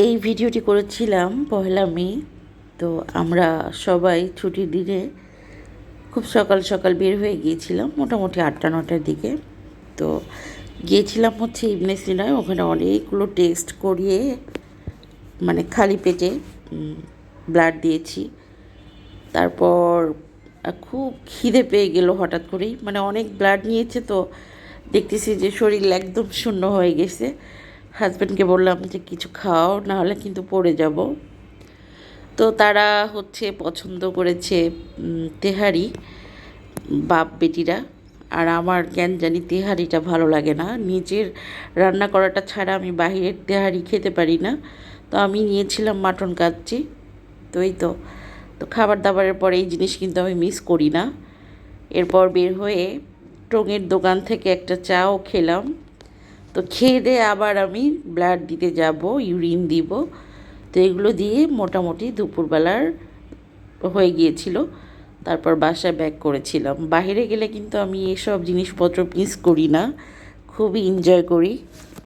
এই ভিডিওটি করেছিলাম পহেলা মে, তো আমরা সবাই ছুটির দিনে খুব সকাল সকাল বের হয়ে গিয়েছিলাম মোটামুটি আটটা, নটার দিকে। তো গিয়েছিলাম হচ্ছে ইবনে সিনায় ওখানে অনেকগুলো টেস্ট করিয়ে মানে খালি পেটে ব্লাড দিয়েছি। তারপর খুব খিদে পেয়ে গেল হঠাৎ করেই। মানে অনেক ব্লাড নিয়েছে তো দেখতেছি যে শরীর একদম শূন্য হয়ে গেছে। হাজব্যান্ডকে বললাম যে কিছু খাও না হলে কিন্তু পড়ে যাব। তো তারা হচ্ছে পছন্দ করেছে তেহারি, বাপ বেটিরা। আর আমার জ্ঞান জানি তেহারিটা ভালো লাগে না। নিজের রান্না করাটা ছাড়া আমি বাহিরের তেহারি খেতে পারি না। তো আমি নিয়েছিলাম মাটন কাচ্চি। তো এই তো। তো খাবার দাবারের পরে এই জিনিস কিন্তু আমি মিস করি না। এরপর বের হয়ে টঙের দোকান থেকে একটা চাও খেলাম। তো খেয়ে দিয়ে আবার আমি ব্লাড দিতে যাব, ইউরিন দিব। তো এগুলো দিয়ে মোটামুটি দুপুরবেলার হয়ে গিয়েছিল। তারপর বাসায় ব্যাক করেছিলাম। বাহিরে গেলে কিন্তু আমি এসব জিনিসপত্র মিস করি না। খুবই এনজয় করি।